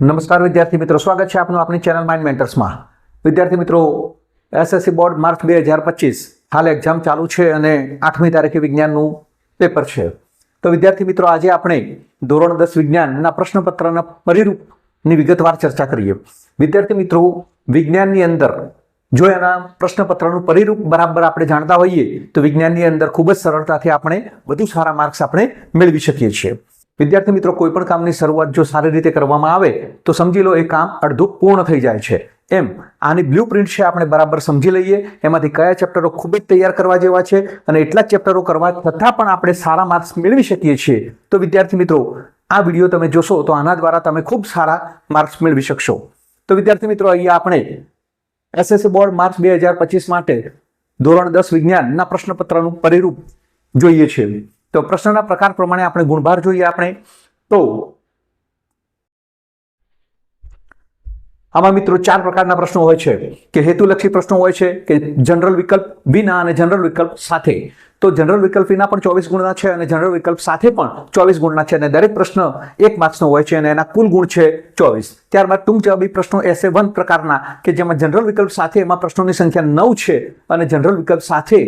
નમસ્કાર વિદ્યાર્થી મિત્રો, સ્વાગત છે આપનું આપણી ચેનલ માઇન્ડ મેન્ટર્સમાં વિદ્યાર્થી મિત્રો એસએસસી બોર્ડ માર્ચ બે હજાર પચીસ, હાલ એક્ઝામ ચાલુ છે અને આઠમી તારીખે વિજ્ઞાનનું પેપર છે. તો વિદ્યાર્થી મિત્રો, આજે આપણે ધોરણ દસ વિજ્ઞાનના પ્રશ્નપત્રના પરિરૂપની વિગતવાર ચર્ચા કરીએ. વિદ્યાર્થી મિત્રો, વિજ્ઞાનની અંદર જો એના પ્રશ્નપત્રનું પરિરૂપ બરાબર આપણે જાણતા હોઈએ, તો વિજ્ઞાનની અંદર ખૂબ જ સરળતાથી આપણે વધુ સારા માર્ક્સ આપણે મેળવી શકીએ છીએ. વિદ્યાર્થી મિત્રો, કોઈ પણ કામની શરૂઆત જો સારી રીતે કરવામાં આવે, તો સમજી લો એ કામ અડધું પૂર્ણ થઈ જાય છે. એમ, આની બ્લુ પ્રિન્ટ છે આપણે બરાબર સમજી લઈએ. એમાંથી કયા ચેપ્ટરો ખૂબ જ તૈયાર કરવા જેવા છે અને એટલા જ ચેપ્ટરો કરવા છતાં પણ આપણે સારા માર્ક્સ મેળવી શકીએ છીએ. તો વિદ્યાર્થી મિત્રો, આ વીડિયો તમે જોશો તો આના દ્વારા તમે ખૂબ સારા માર્ક્સ મેળવી શકશો. તો વિદ્યાર્થી મિત્રો, અહીંયા આપણે એસએસસી બોર્ડ માર્ચ બે હજાર પચીસ માટે ધોરણ દસ વિજ્ઞાનના પ્રશ્નપત્રનું પરિરૂપ જોઈએ છીએ. તો પ્રશ્નના પ્રકાર પ્રમાણે આપણે ગુણભાર જોઈએ આપણે. તો આમાં મિત્રો ચાર પ્રકારના પ્રશ્નો હોય છે. કે હેતુલક્ષી પ્રશ્નો હોય છે, કે જનરલ વિકલ્પ વિના અને જનરલ વિકલ્પ સાથે. તો જનરલ વિકલ્પ વિના પણ ચોવીસ ગુણના છે અને જનરલ વિકલ્પ સાથે પણ ચોવીસ ગુણના છે. અને દરેક પ્રશ્ન એક માર્ક્સનો હોય છે અને એના કુલ ગુણ છે ચોવીસ. ત્યારબાદ ટૂંક જવાબી પ્રશ્નો એસે વન પ્રકારના, કે જેમાં જનરલ વિકલ્પ સાથે એમાં પ્રશ્નોની સંખ્યા નવ છે અને જનરલ વિકલ્પ સાથે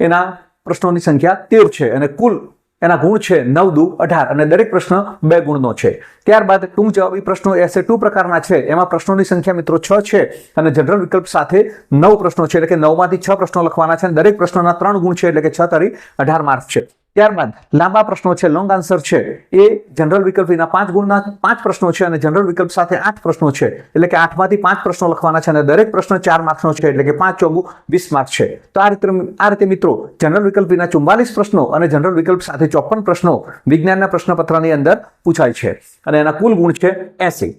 એના પ્રશ્નોની સંખ્યા તેર છે અને કુલ એના ગુણ છે નવ દુ અઢાર અને દરેક પ્રશ્ન બે ગુણનો છે. ત્યારબાદ ટૂંક જવાબી પ્રશ્નો એસે ટુ પ્રકારના છે. એમાં પ્રશ્નોની સંખ્યા મિત્રો છ છે અને જનરલ વિકલ્પ સાથે નવ પ્રશ્નો છે. એટલે કે નવમાંથી છ પ્રશ્નો લખવાના છે અને દરેક પ્રશ્નોના ત્રણ ગુણ છે એટલે કે છ તરી અઢાર માર્ક છે. ત્યારબાદ લાંબા પ્રશ્નો છે લોંગ આન્સર છે. એ જનરલ વિકલ્પ વિના પાંચ ગુણના પાંચ પ્રશ્નો છે અને જનરલ વિકલ્પ સાથે આઠ પ્રશ્નો છે. એટલે કે આઠમાંથી પાંચ પ્રશ્નો લખવાના છે અને દરેક પ્રશ્ન ચાર માર્ક્સનો છે, એટલે કે પાંચ ચોગુ વીસ માર્ક છે. તો આ રીતે આ રીતે મિત્રો જનરલ વિકલ્પ વિના ચુમ્બાલીસ પ્રશ્નો અને જનરલ વિકલ્પ સાથે ચોપન પ્રશ્નો વિજ્ઞાનના પ્રશ્નપત્રની અંદર પૂછાય છે. અને એના કુલ ગુણ છે એસી.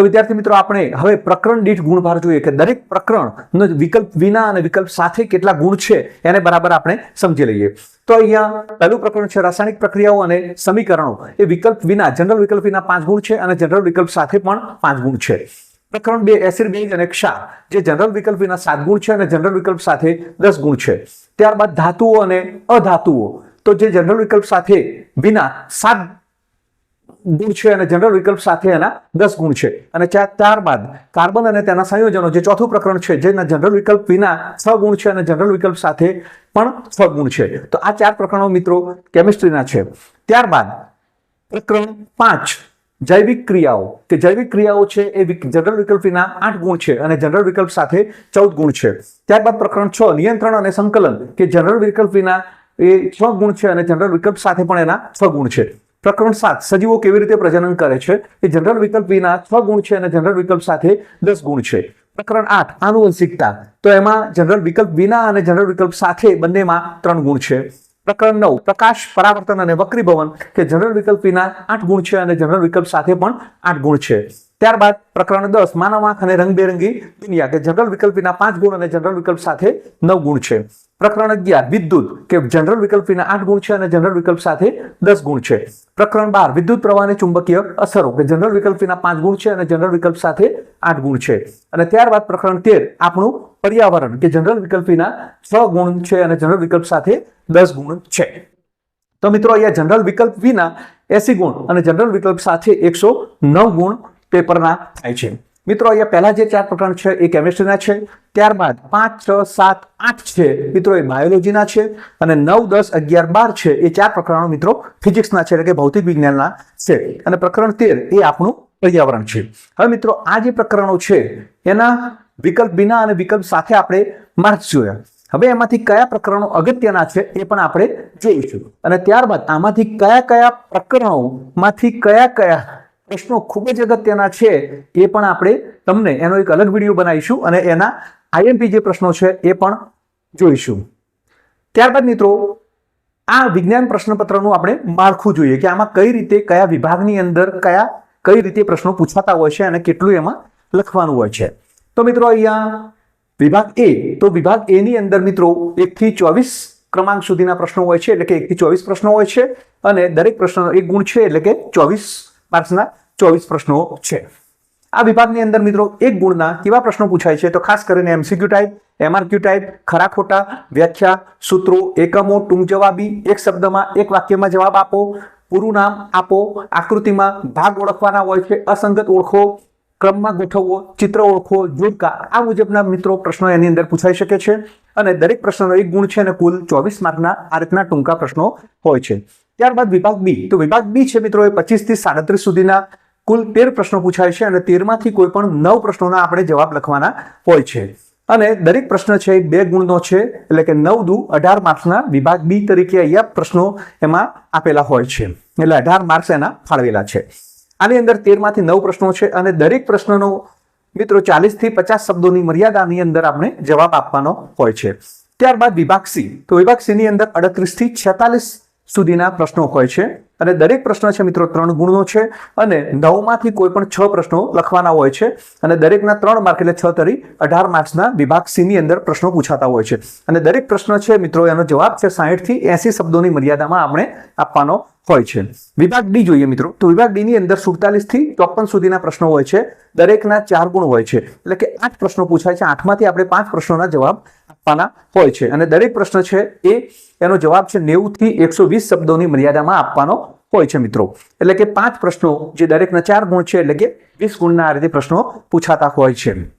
તો વિદ્યાર્થી મિત્રો, આપણે હવે પ્રકરણ દીઠ ગુણભાર જોઈએ કે દરેક પ્રકરણનો વિકલ્પ વિના અને વિકલ્પ સાથે કેટલા ગુણ છે, એને બરાબર આપણે સમજી લઈએ. તો અહીંયા પહેલું પ્રકરણ છે, રાસાયણિક પ્રક્રિયાઓ અને સમીકરણો. એ વિકલ્પ વિના, જનરલ વિકલ્પ વિના પાંચ ગુણ છે અને જનરલ વિકલ્પ સાથે પણ પાંચ ગુણ છે. પ્રકરણ બે, એસિડ બેઝ અને ક્ષાર. જે જનરલ વિકલ્પ વિના સાત ગુણ છે અને જનરલ વિકલ્પ સાથે દસ ગુણ છે. ત્યારબાદ ધાતુઓ અને અધાતુઓ. તો જે જનરલ વિકલ્પ સાથે વિના સાત ગુણ છે અને જનરલ વિકલ્પ સાથે એના દસ ગુણ છે. અને ત્યારબાદ કાર્બન અને તેના સંયોજનો, જે ચોથું પ્રકરણ છે, જેના જનરલ વિકલ્પ વિના છ ગુણ છે અને જનરલ વિકલ્પ સાથે પણ છ ગુણ છે. તો આ ચાર પ્રકરણો મિત્રો કેમિસ્ટ્રીના છે. ત્યારબાદ પ્રકરણ પાંચ, જૈવિક ક્રિયાઓ. કે જૈવિક ક્રિયાઓ છે એ જનરલ વિકલ્પ વિના આઠ ગુણ છે અને જનરલ વિકલ્પ સાથે ચૌદ ગુણ છે. ત્યારબાદ પ્રકરણ છ, નિયંત્રણ અને સંકલન. કે જનરલ વિકલ્પ વિના એ છ ગુણ છે અને જનરલ વિકલ્પ સાથે પણ એના છ ગુણ છે. પ્રકરણ સાત, સજીવો કેવી રીતે પ્રજનન કરે છે? એ જનરલ વિકલ્પ વિના છ ગુણ છે અને જનરલ વિકલ્પ સાથે દસ ગુણ છે. પ્રકરણ આઠ, આનુવંશિકતા. તો એમાં જનરલ વિકલ્પ વિના અને જનરલ વિકલ્પ સાથે બંનેમાં ત્રણ ગુણ છે. પ્રકરણ નવ, પ્રકાશ, પરાવર્તન અને વક્રીભવન, કે જનરલ વિકલ્પ વિના આઠ ગુણ છે અને જનરલ વિકલ્પ સાથે પણ આઠ ગુણ છે. ત્યારબાદ પ્રકરણ દસ, માનવ આંખ અને રંગબેરંગી દુનિયા, કે જનરલ વિકલ્પીના પાંચ ગુણ અને જનરલ વિકલ્પ સાથે નવ ગુણ છે. પ્રકરણ અગિયાર, વિદ્યુત, કે જનરલ વિકલ્પીના આઠ ગુણ છે અને જનરલ વિકલ્પ સાથે દસ ગુણ છે. પ્રકરણ બાર, વિદ્યુત પ્રવાહની ચુંબકીય અસરો, કે જનરલ વિકલ્પીના પાંચ ગુણ છે અને જનરલ વિકલ્પ સાથે આઠ ગુણ છે. અને ત્યારબાદ પ્રકરણ તેર, આપણું પર્યાવરણ, કે જનરલ વિકલ્પીના છ ગુણ છે અને જનરલ વિકલ્પ સાથે દસ ગુણ છે. તો મિત્રો, અહીંયા જનરલ વિકલ્પ વિના એસી ગુણ અને જનરલ વિકલ્પ સાથે એકસો નવ ગુણ પેપરના થાય છે. મિત્રો, અહીંયા પહેલા જે ચાર પ્રકરણ છે એ કેમિસ્ટ્રીના છે. ત્યારબાદ પાંચ, છ, સાત, આઠ છે મિત્રો એ બાયોલોજીના છે અને નવ, દસ, અગિયાર, બાર છે એ ચાર પ્રકરણો મિત્રો ફિઝિક્સના છે એટલે કે ભૌતિક વિજ્ઞાનના છે. અને પ્રકરણ તેર એ આપણું પર્યાવરણ છે. હવે મિત્રો, આ જે પ્રકરણો છે એના વિકલ્પ વિના અને વિકલ્પ સાથે આપણે માર્ક્સ જોયા. હવે એમાંથી કયા પ્રકરણો અગત્યના છે એ પણ આપણે જોઈશું. અને ત્યારબાદ આમાંથી કયા કયા પ્રકરણોમાંથી કયા કયા પ્રશ્નો ખૂબ જ અગત્યના છે, એ પણ આપણે તમને એનો એક અલગ વીડિયો બનાવીશું અને એના આઈએમપી જે પ્રશ્નો છે એ પણ જોઈશું. ત્યારબાદ મિત્રો, આ વિજ્ઞાન પ્રશ્નપત્રનું આપણે માળખું જોઈએ કે આમાં કઈ રીતે, કયા વિભાગની અંદર કયા, કઈ રીતે પ્રશ્નો પૂછાતા હોય છે અને કેટલું એમાં લખવાનું હોય છે. તો મિત્રો અહીંયા વિભાગ એ, તો વિભાગ એની અંદર મિત્રો એકથી ચોવીસ ક્રમાંક સુધીના પ્રશ્નો હોય છે, એટલે કે એકથી ચોવીસ પ્રશ્નો હોય છે અને દરેક પ્રશ્નનો એક ગુણ છે એટલે કે ચોવીસ માર્ક્સના ચોવીસ પ્રશ્નો છે. આ વિભાગની અંદર મિત્રો એક ગુણના કેવા પ્રશ્નો પૂછાય છે? તો ખાસ કરીને એમસીક્યુ ટાઈપ એમઆરક્યુ ટાઈપ ખરા ખોટા, વ્યાખ્યા, સૂત્રો, એકમો ટૂંક જવાબી એક શબ્દમાં એક વાક્યમાં જવાબ આપો, પૂરું નામ આપો, આકૃતિમાં ભાગ ઓળખવાના હોય છે, અસંગત ઓળખો, ક્રમમાં ગોઠવવો, ચિત્ર ઓળખો, જોડકા, આ મુજબના મિત્રો પ્રશ્નો એની અંદર પૂછાઈ શકે છે. અને દરેક પ્રશ્નનો એક ગુણ છે અને કુલ ચોવીસ માર્કના આ રીતના ટૂંકા પ્રશ્નો હોય છે. ત્યારબાદ વિભાગ બી. તો વિભાગ બી છે મિત્રો, એ પચીસથી સાડત્રીસ સુધીના કુલ તેર પ્રશ્નો પૂછાય છે અને તેરમાંથી કોઈ પણ નવ પ્રશ્નોના આપણે જવાબ લખવાના હોય છે. અને દરેક પ્રશ્ન છે એ બે ગુણનો છે, એટલે કે નવ દુ અઢાર માર્ક્સના વિભાગ બી તરીકે અહીંયા પ્રશ્નો એમાં આપેલા હોય છે. એટલે અઢાર માર્ક્સ એના ફાળવેલા છે. આની અંદર તેરમાંથી નવ પ્રશ્નો છે અને દરેક પ્રશ્નનો મિત્રો ચાલીસથી પચાસ શબ્દોની મર્યાદાની અંદર આપણે જવાબ આપવાનો હોય છે. ત્યારબાદ વિભાગ સી. તો વિભાગ સીની અંદર અડત્રીસથી છેતાલીસ સુધીના પ્રશ્નો હોય છે. અને દરેક પ્રશ્ન છે મિત્રો ત્રણ ગુણનો છે અને નવમાંથી કોઈ પણ છ પ્રશ્નો લખવાના હોય છે. અને દરેકના ત્રણ માર્ક એટલે છ તરી અઢાર માર્ક્સના વિભાગ સીની અંદર પ્રશ્નો પૂછાતા હોય છે. અને દરેક પ્રશ્ન છે મિત્રો એનો જવાબ છે સાહીઠથી એસી શબ્દોની મર્યાદામાં આપણે આપવાનો હોય છે. વિભાગ ડી જોઈએ મિત્રો. તો વિભાગ ડી ની અંદર સુડતાલીસથી ચોપન સુધીના પ્રશ્નો હોય છે. દરેકના ચાર ગુણ હોય છે. એટલે કે આઠ પ્રશ્નો પૂછાય છે. આઠમાંથી આપણે પાંચ પ્રશ્નોના જવાબ આપવાના હોય છે. અને દરેક પ્રશ્ન છે એ, એનો જવાબ છે નેવું થી એકસો વીસ શબ્દોની મર્યાદામાં આપવાનો હોય છે મિત્રો. એટલે કે પાંચ પ્રશ્નો જે દરેકના ચાર ગુણ છે, એટલે કે વીસ ગુણના આ રીતે પ્રશ્નો પૂછાતા હોય છે.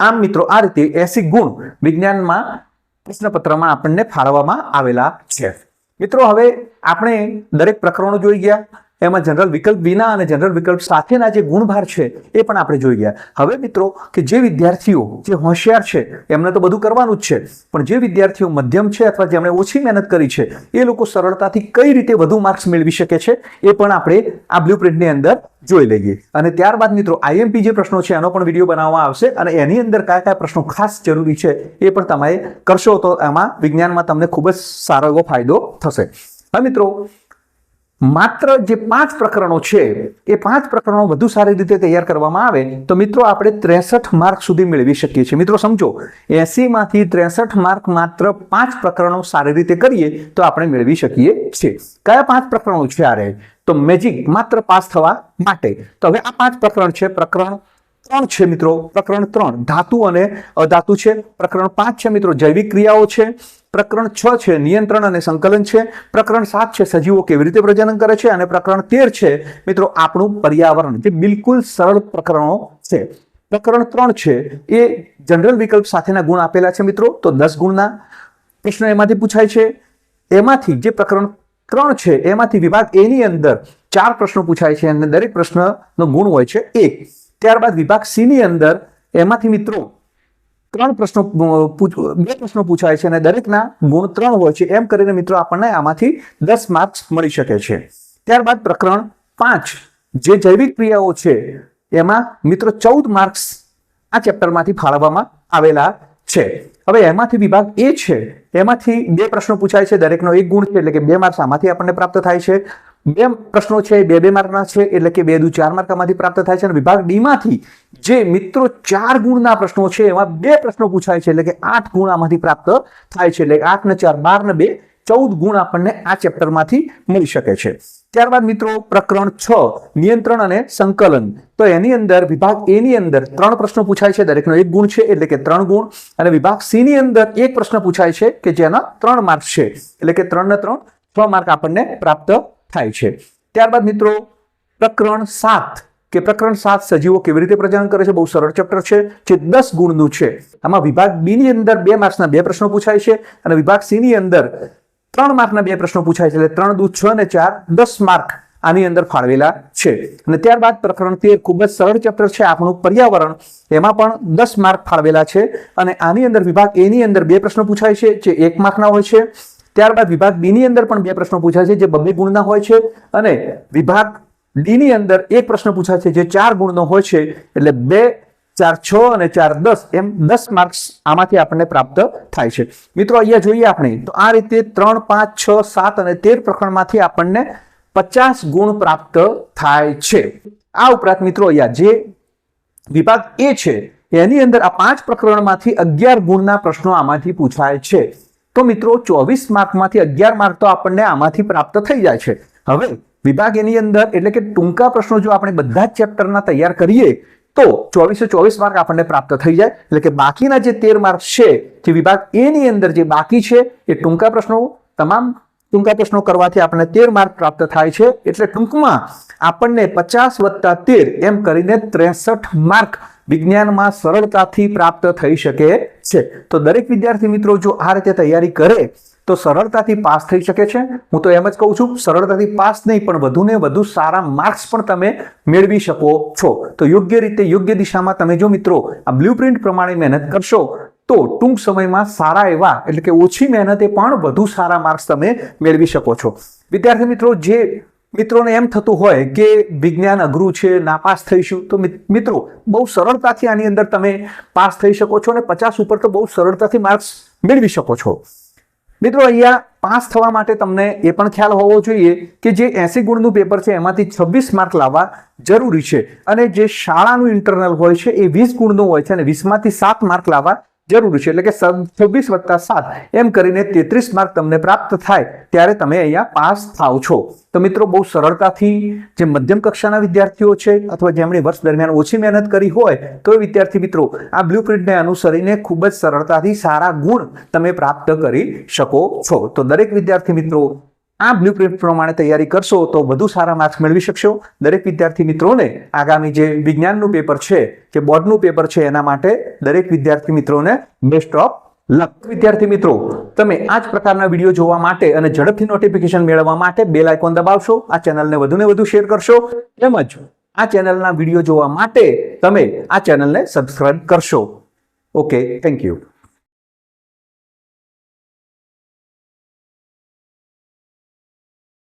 આમ મિત્રો, આ રીતે એસી ગુણ વિજ્ઞાનમાં પ્રશ્નપત્રમાં આપણને ફાળવવામાં આવેલા છે. મિત્રો હવે આપણે દરેક પ્રકરણો જોઈ ગયા. એમાં જનરલ વિકલ્પ વિના અને જનરલ વિકલ્પ સાથેના જે ગુણભાર છે, એ પણ આપણે જોઈ ગયા. હવે મિત્રો, કે જે વિદ્યાર્થીઓ, જે હોશિયાર છે, એમને તો બધું કરવાનું જ છે, પણ જે વિદ્યાર્થીઓ મધ્યમ છે અથવા જેમણે ઓછી મહેનત કરી છે, એ લોકો સરળતાથી કઈ રીતે વધુ માર્ક્સ મેળવી શકે છે, એ પણ આપણે આ બ્લુપ્રિન્ટની અંદર જોઈ લઈએ. અને ત્યારબાદ મિત્રો આઈએમપી જે પ્રશ્નો છે, એનો પણ વીડિયો બનાવવામાં આવશે અને એની અંદર કયા કયા પ્રશ્નો ખાસ જરૂરી છે, એ પણ તમે કરશો તો એમાં વિજ્ઞાનમાં તમને ખૂબ જ સારો એવો ફાયદો થશે. હવે મિત્રો માત્ર જે પાંચ પ્રકરણો છે, એ પાંચ પ્રકરણો વધુ સારી રીતે તૈયાર કરવામાં આવે, તો મિત્રો આપણે ત્રેસઠ માર્ક સુધી મેળવી શકીએ છીએ. મિત્રો સમજો એસી માંથી ત્રેસઠ માર્ક માત્ર પાંચ પ્રકરણો સારી રીતે કરીએ, તો આપણે મેળવી શકીએ છીએ. કયા પાંચ પ્રકરણો છે આ તો મેજિક માત્ર પાસ થવા માટે. તો હવે આ પાંચ પ્રકરણ છે પ્રકરણ ત્રણ છે મિત્રો, પ્રકરણ ત્રણ. ધાતુ અને અધાતુ છે. પ્રકરણ પાંચ છે મિત્રો, જૈવિક ક્રિયાઓ છે. પ્રકરણ છ છે, નિયંત્રણ અને સંકલન છે. પ્રકરણ સાત છે, સજીવો કેવી રીતે પ્રજનન કરે છે? અને પ્રકરણ તેર છે, મિત્રો, આપણું પર્યાવરણ. જે બિલકુલ સરળ પ્રકરણો છે. પ્રકરણ ત્રણ છે, એ જનરલ વિકલ્પ સાથેના ગુણ આપેલા છે મિત્રો. તો દસ ગુણના પ્રશ્ન એમાંથી પૂછાય છે. એમાંથી જે પ્રકરણ ત્રણ છે, એમાંથી વિભાગ એની અંદર ચાર પ્રશ્નો પૂછાય છે. અને દરેક પ્રશ્નનો ગુણ હોય છે એક. ત્યારબાદ વિભાગ સીની અંદર એમાંથી મિત્રો ત્રણ પ્રશ્નો બે પ્રશ્નો પૂછાય છે અને દરેકના ગુણ ત્રણ હોય છે. એમ કરીને મિત્રો આપણને આમાંથી દસ માર્ક્સ મળી શકે છે. ત્યારબાદ પ્રકરણ પાંચ, જે જૈવિક ક્રિયાઓ છે, એમાં મિત્રો ચૌદ માર્ક્સ આ ચેપ્ટરમાંથી ફાળવવામાં આવેલા છે. હવે એમાંથી વિભાગ એ છે, એમાંથી બે પ્રશ્નો પૂછાય છે. દરેકનો એક ગુણ છે, એટલે કે બે માર્ક્સ આમાંથી આપણને પ્રાપ્ત થાય છે. બે પ્રશ્નો છે, બે બે માર્કના છે, એટલે કે બે દુ ચાર માર્ક આમાંથી પ્રાપ્ત થાય છે અને વિભાગ ડીમાંથી જે મિત્રો ચાર ગુણના પ્રશ્નો છે, એમાં બે પ્રશ્નો પૂછાય છે, એટલે કે આઠ ગુણ આમાંથી પ્રાપ્ત થાય છે, એટલે આઠ ને ચાર, બાર ને બે, ચૌદ ગુણ આપણને આ ચેપ્ટરમાંથી મળી શકે છે. ત્યારબાદ મિત્રો, પ્રકરણ છ, નિયંત્રણ અને સંકલન. તો એની અંદર, વિભાગ એ ની અંદર ત્રણ પ્રશ્નો પૂછાય છે, દરેકનો એક ગુણ છે, એટલે કે ત્રણ ગુણ. અને વિભાગ સી ની અંદર એક પ્રશ્ન પૂછાય છે, કે જેના ત્રણ માર્ક છે, એટલે કે ત્રણ ને ત્રણ, છ માર્ક આપણને પ્રાપ્ત થાય છે. ત્યારબાદ મિત્રો, પ્રકરણ સાત, કે પ્રકરણ સાત સજીવો કેવી રીતે પ્રજનન કરે છે? બહુ સરળ ચેપ્ટર છે, જે દસ ગુણનું છે. આમાં વિભાગ બી ની અંદર બે માર્ક્સના બે પ્રશ્નો પૂછાય છે અને વિભાગ સી ની અંદર ત્રણ માર્કના બે પ્રશ્નો પૂછાય છે. એટલે ત્રણ દુ છ અને ચાર દસ માર્ક આની અંદર ફાળવેલા છે. અને ત્યારબાદ પ્રકરણ તેર ખૂબ જ સરળ ચેપ્ટર છે, આપણું પર્યાવરણ. એમાં પણ દસ માર્ક ફાળવેલા છે અને આની અંદર વિભાગ એની અંદર બે પ્રશ્નો પૂછાય છે, જે એક માર્કના હોય છે. ત્યારબાદ વિભાગ બીની અંદર પણ બે પ્રશ્નો પૂછાય છે, જે બબ્બે ગુણના હોય છે અને વિભાગ ડી ની અંદર એક પ્રશ્ન પૂછાય છે, જે ચાર ગુણનો હોય છે, એટલે બે, ચાર છ અને ચાર દસ, એમ દસ માર્ક્સ આમાંથી આપણને પ્રાપ્ત થાય છે. મિત્રો, અહીંયા જોઈએ આપણે, તો આ રીતે ત્રણ, પાંચ, છ, સાત અને તેર પ્રકરણમાંથી આપણને પચાસ ગુણ પ્રાપ્ત થાય છે. આ ઉપરાંત મિત્રો, અહીંયા જે વિભાગ એ છે, એની અંદર આ પાંચ પ્રકરણમાંથી અગિયાર ગુણના પ્રશ્નો આમાંથી પૂછાય છે. તો મિત્રો, ચોવીસ માર્કમાંથી અગિયાર માર્ક તો આપણને આમાંથી પ્રાપ્ત થઈ જાય છે. હવે વિભાગ એની અંદર, એટલે કે ટૂંકા પ્રશ્નો જો આપણે બધા જ ચેપ્ટરના તૈયાર કરીએ, તો ચોવીસે ચોવીસ માર્ક આપણને પ્રાપ્ત થઈ જાય. એટલે કે બાકીના જે તેર માર્ક છે, જે વિભાગ એની અંદર જે બાકી છે, એ ટૂંકા પ્રશ્નો, તમામ ટૂંકા પ્રશ્નો કરવાથી આપણને તેર માર્ક પ્રાપ્ત થાય છે. એટલે ટૂંકમાં આપણને પચાસ વત્તા તેર એમ કરીને ત્રેસઠ માર્ક વિજ્ઞાનમાં સરળતાથી પ્રાપ્ત થઈ શકે છે. તો દરેક વિદ્યાર્થી મિત્રો જો આ રીતે તૈયારી કરે, તો સરળતાથી પાસ થઈ શકે છે. હું તો એમ જ કહું છું, સરળતાથી પાસ નહીં, પણ વધુ ને વધુ સારા માર્ક્સ પણ તમે મેળવી શકો છો. તો યોગ્ય રીતે, યોગ્ય દિશામાં તમે જો મિત્રો આ બ્લુપ્રિન્ટ પ્રમાણે મહેનત કરશો, તો ટૂંક સમયમાં સારા એવા, એટલે કે ઓછી મહેનતે પણ વધુ સારા માર્ક્સ તમે મેળવી શકો છો. વિદ્યાર્થી મિત્રો, જે મિત્રોને એમ થતું હોય કે વિજ્ઞાન અઘરું છે નાપાસ થઈશું, તો મિત- મિત્રો, બહુ સરળતાથી આની અંદર તમે પાસ થઈ શકો છો અને પચાસ ઉપર તો બહુ સરળતાથી માર્ક્સ મેળવી શકો છો. મિત્રો, અહીંયા પાસ થવા માટે તમને એ પણ ખ્યાલ હોવો જોઈએ કે જે એસી ગુણનું પેપર છે, એમાંથી છવ્વીસ માર્ક લાવવા જરૂરી છે અને જે શાળાનું ઇન્ટરનલ હોય છે, એ વીસ ગુણનું હોય છે અને વીસમાંથી સાત માર્ક લાવવા જરૂરી છે. એટલે કે છવ્વીસ વત્તા સાત. એમ કરીને તેત્રીસ માર્ક તમને પ્રાપ્ત થાય ત્યારે તમે અહીંયા પાસ થાવ છો. તો મિત્રો, બહુ સરળતાથી જે મધ્યમ કક્ષાના વિદ્યાર્થીઓ છે અથવા જેમણે વર્ષ દરમિયાન ઓછી મહેનત કરી હોય, તો એ વિદ્યાર્થી મિત્રો, આ બ્લુપ્રિન્ટને અનુસરીને ખૂબ જ સરળતાથી સારા ગુણ તમે પ્રાપ્ત કરી શકો છો. તો દરેક વિદ્યાર્થી મિત્રો આ બ્લુપ્રિન્ટ પ્રમાણે તૈયારી કરશો તો વધુ સારા માર્ક્સ મેળવી શકશો. દરેક વિદ્યાર્થી મિત્રોને આગામી જે વિજ્ઞાનનું પેપર છે કે બોર્ડનું પેપર છે એના માટે દરેક વિદ્યાર્થી મિત્રોને બેસ્ટ ઓફ લક વિદ્યાર્થી મિત્રો, તમે આ જ પ્રકારના વીડિયો જોવા માટે અને ઝડપથી નોટિફિકેશન મેળવવા માટે બેલ આઇકોન દબાવશો. આ ચેનલને વધુને વધુ શેર કરશો. તેમજ આ ચેનલના વીડિયો જોવા માટે તમે આ ચેનલને સબસ્ક્રાઇબ કરશો. Okay thank you